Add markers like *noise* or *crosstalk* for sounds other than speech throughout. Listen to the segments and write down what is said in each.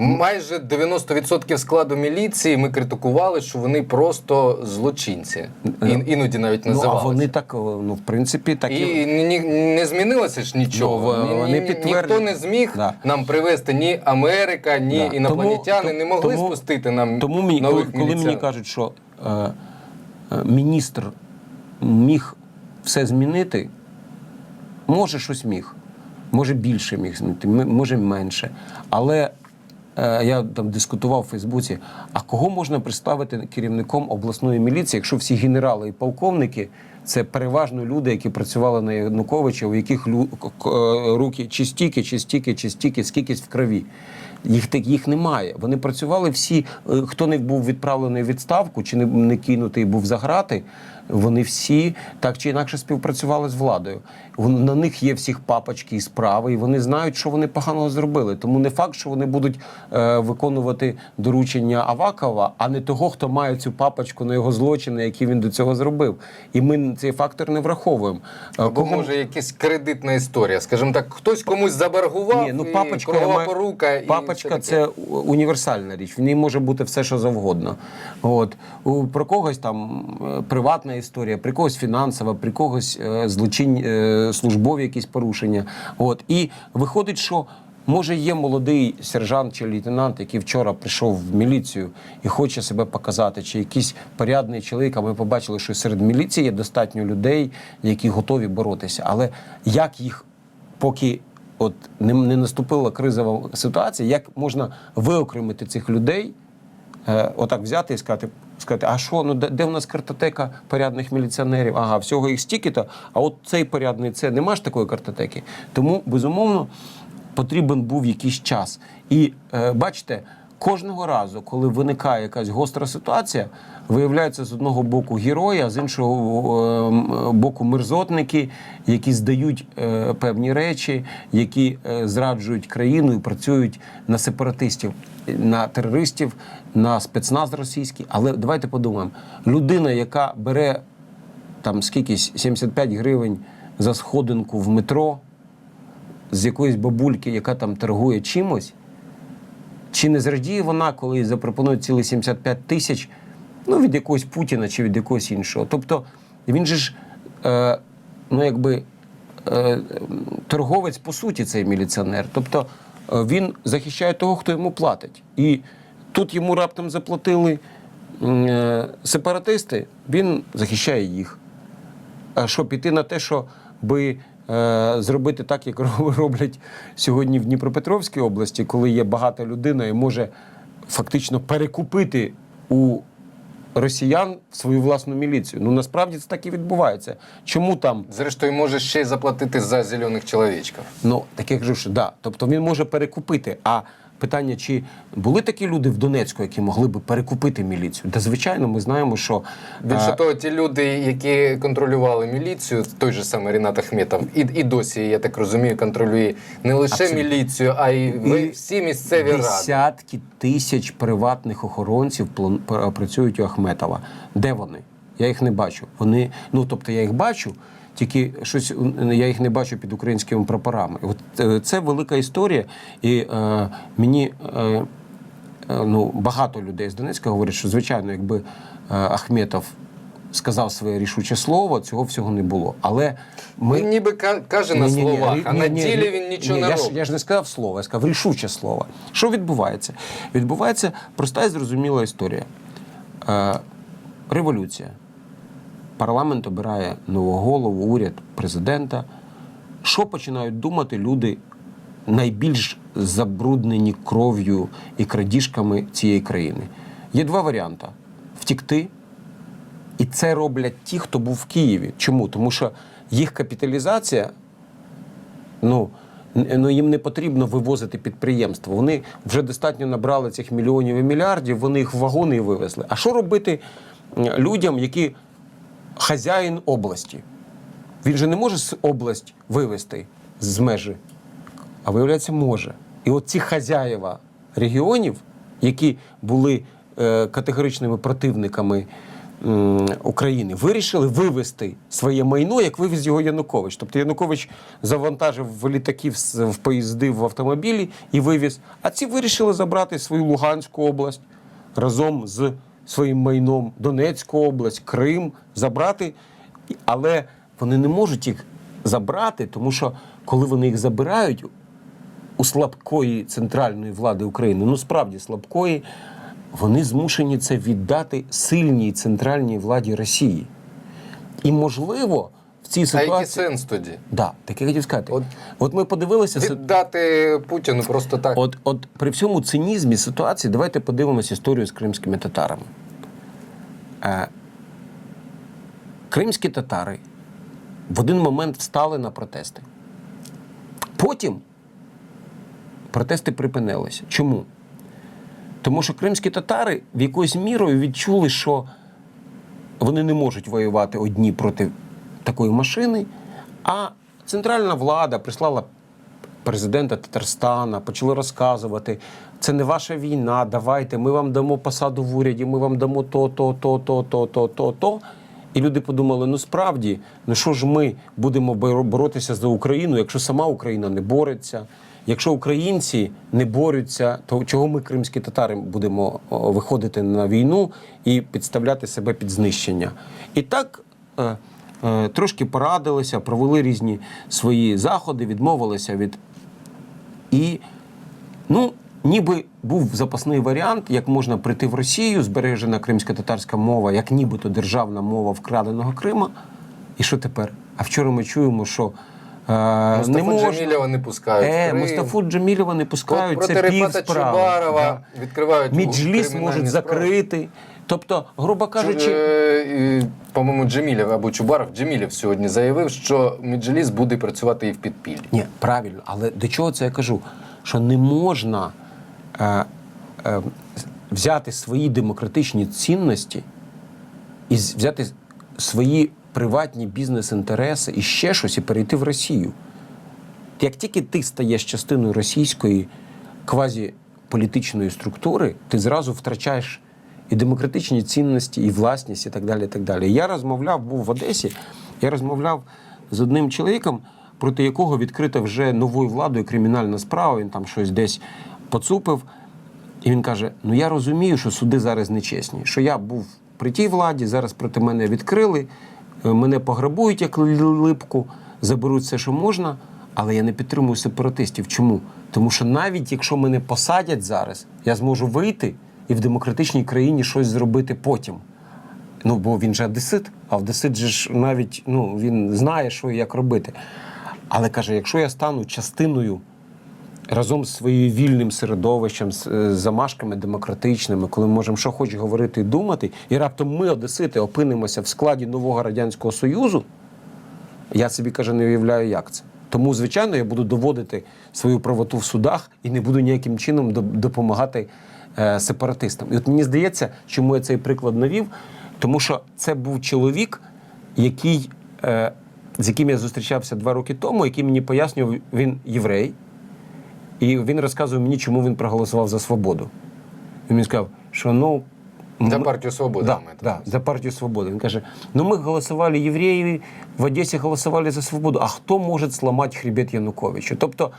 майже 90% складу міліції ми критикували, що вони просто злочинці. Ін, іноді навіть Ну, а вони так, ну, в принципі, так І ні, ні- не змінилося ж нічого. Ну, вони ні- підтвердили. Ніхто не зміг Да. нам привезти ні Америка, ні Да. інопланетяни Тому- не могли тому- спустити нам Тому мені, нових коли мені кажуть, що е, е, міністр міг все змінити, може щось міг, може більше міг змінити, може менше. Але е, я там дискутував у Фейсбуці, а кого можна представити керівником обласної міліції, якщо всі генерали і полковники це переважно люди, які працювали на Януковича, у яких е, руки чи стільки, чи стільки, чи стільки, скількись в крові. Їх так їх немає. Вони працювали всі. е, Хто не був відправлений у відставку, чи не, не кинутий був за грати, вони всі так чи інакше співпрацювали з владою. На них є всіх папочки і справи, і вони знають, що вони поганого зробили. Тому не факт, що вони будуть е, виконувати доручення Авакова, а не того, хто має цю папочку на його злочини, які він до цього зробив. І ми цей фактор не враховуємо. Е, Або кого- може якась кредитна історія. Скажімо так, хтось комусь заборгував, Ні, ну і папочка, кругова має- порука. і папочка це універсальна річ. В ній може бути все, що завгодно. От у про когось там е, приватна історія, при когось фінансова, при когось е, злочин, е, службові якісь порушення. От і виходить, що. Може, є молодий сержант чи лейтенант, який вчора прийшов в міліцію і хоче себе показати, чи якийсь порядний чоловік, а ми побачили, що серед міліції є достатньо людей, які готові боротися. Але як їх поки от не, не наступила кризова ситуація, як можна виокремити цих людей, е, отак взяти і сказати, сказати, а що, ну де, в нас картотека порядних міліціонерів? Ага, всього їх стільки-то, а от цей порядний це нема ж такої картотеки. Тому, безумовно, потрібен був якийсь час. І е, бачите, кожного разу, коли виникає якась гостра ситуація, виявляються з одного боку герої, а з іншого е, боку мерзотники, які здають е, певні речі, які е, зраджують країну і працюють на сепаратистів, на терористів, на спецназ російський. Але давайте подумаємо: людина, яка бере там скількись 75 гривень за сходинку в метро з якоїсь бабульки, яка там торгує чимось, чи не зрадіє вона, коли їй запропонують цілі 75 тисяч ну, від якогось Путіна чи від якогось іншого? Тобто він же ж, е, ну якби е, торговець по суті, цей міліціонер. Тобто е, він захищає того, хто йому платить. І тут йому раптом заплатили е, сепаратисти, він захищає їх. А що піти на те, що би зробити так, як *laughs* роблять сьогодні в Дніпропетровській області, коли є багата людина і може фактично перекупити у росіян свою власну міліцію. Ну насправді це так і відбувається. Чому там Зрештою, може ще й заплатити за зелених чоловічків. Ну, так я кажу, що да. Тобто він може перекупити. А питання, чи були такі люди в Донецьку, які могли би перекупити міліцію? Та звичайно, ми знаємо, що Більше е, того, ті люди, які контролювали міліцію, той же самий Рінат Ахметов, і, і досі, я так розумію, контролює не лише Абсолютно. міліцію, а й ви- І всі місцеві ради. десятки тисяч приватних охоронців працюють у Ахметова. Де вони? Я їх не бачу. Вони, ну тобто я їх бачу. Тільки щось я їх не бачу під українськими прапорами. От е, це велика історія, і е, мені е, е, ну, багато людей з Донецька говорять, що звичайно, якби е, Ахметов сказав своє рішуче слово, цього всього не було. Але ми Він ніби каже на словах, а на ділі рі- він нічого ні, не я я ж не сказав слово, я сказав рішуче слово. Що відбувається? Відбувається проста і зрозуміла історія. Е, революція. Парламент обирає нового голову, уряд, президента. Що починають думати люди, найбільш забруднені кров'ю і крадіжками цієї країни? Є два варіанти: втікти і це роблять ті, хто був в Києві. Чому? Тому що їх капіталізація, ну, ну їм не потрібно вивозити підприємства. Вони вже достатньо набрали цих мільйонів і мільярдів, вони їх в вагони і вивезли. А що робити людям, які хазяїн області? Він же не може область вивезти з межі, а виявляється, може. І от ці хазяєва регіонів, які були е, категоричними противниками м, України вирішили вивезти своє майно, як вивіз його Янукович. Тобто Янукович завантажив в літаків в поїзди в автомобілі і вивіз. А ці вирішили забрати свою Луганську область разом з своїм майном, Донецьку область, Крим забрати. Але вони не можуть їх забрати, тому що коли вони їх забирають, у слабкої центральної влади України, ну справді слабкої, вони змушені це віддати сильній центральній владі Росії. І можливо, цій А який сенс тоді? Да, так я хотів сказати. От, От- ми подивилися. Віддати Путіну просто так. От, от при всьому цинізмі ситуації, давайте подивимося історію з кримськими татарами. Е, кримські татари в один момент встали на протести. Потім протести припинилися. Чому? Тому що кримські татари в якоюсь мірою відчули, що вони не можуть воювати одні проти такої машини, а центральна влада прислала президента Татарстана, почали розказувати, це не ваша війна, давайте, ми вам дамо посаду в уряді, ми вам дамо то, то, то, то, то, то, то, то. І люди подумали: ну справді, ну що ж ми будемо боротися за Україну, якщо сама Україна не бореться. Якщо українці не борються, то чого ми, кримські татари, будемо виходити на війну і підставляти себе під знищення? І так е, трошки порадилися, провели різні свої заходи, відмовилися від і ну, ніби був запасний варіант, як можна прийти в Росію, збережена кримсько-татарська мова, як нібито державна мова вкраденого Крима. І що тепер? А вчора ми чуємо, що е, не можна. Джемілєва не пускають. Е, Крим. Мустафу Джемілєва не пускають, От це проти Рефата справи. Чубарова відкривають Меджліс кримінальні можуть закрити. Тобто, грубо кажучи, Е, По-моєму, Джемілєв або Чубаров Джемілєв сьогодні заявив, що Меджліс буде працювати і в підпіллі. Ні, правильно, але до чого це я кажу? Що не можна е, е, взяти свої демократичні цінності і взяти свої приватні бізнес-інтереси і ще щось і перейти в Росію. Як тільки ти стаєш частиною російської квазіполітичної структури, ти зразу втрачаєш і демократичні цінності, і власність, і так далі. І так далі. Я розмовляв, був в Одесі, я розмовляв з одним чоловіком, проти якого відкрита вже новою владою кримінальна справа. Він там щось десь поцупив. І він каже: Ну я розумію, що суди зараз нечесні, що я був при тій владі, зараз проти мене відкрили, е, мене пограбують як липку, заберуть все, що можна, але я не підтримую сепаратистів. Чому? Тому що навіть якщо мене посадять зараз, я зможу вийти і в демократичній країні щось зробити потім. Ну, бо він же одесит, а одесит же ж навіть ну, він знає, що і як робити. Але каже: якщо я стану частиною разом з своїм вільним середовищем, з е, замашками демократичними, коли ми можемо що хоч говорити і думати, і раптом ми, одесити, опинимося в складі нового радянського союзу, я собі каже, не уявляю, як це. Тому, звичайно, я буду доводити свою правоту в судах і не буду ніяким чином допомагати сепаратистам. І от мені здається, чому я цей приклад навів, тому що це був чоловік, який, е, з яким я зустрічався два роки тому, який мені пояснював, він єврей, і він розказував мені, чому він проголосував за свободу. Він мені сказав, що ну. За партію свободи. Да, да, за партію свободи. Він каже: ну ми голосували євреї, в Одесі голосували за свободу. А хто може зламати хребет Януковича? Тобто,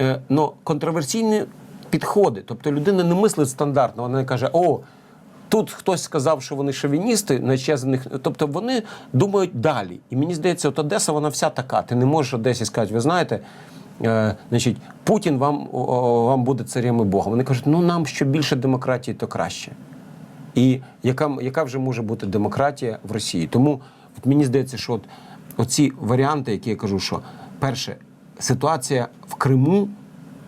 е, ну, контроверсійні підходи. Тобто людина не мислить стандартно. Вона не каже, о, тут хтось сказав, що вони шовіністи, наче за них. Тобто вони думають далі. І мені здається, от Одеса, вона вся така. Ти не можеш Одесі сказати, ви знаєте. Е, значить, Путін вам, о, вам буде царем і Богом. Вони кажуть, ну нам що більше демократії, то краще. І яка, яка вже може бути демократія в Росії? Тому от мені здається, що от, оці варіанти, які я кажу, що перше, ситуація в Криму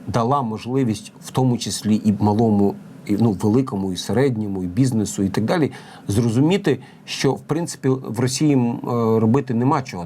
дала можливість, в тому числі і малому, і, ну, великому, і середньому, і бізнесу, і так далі, зрозуміти, що в принципі в Росії е, робити нема чого.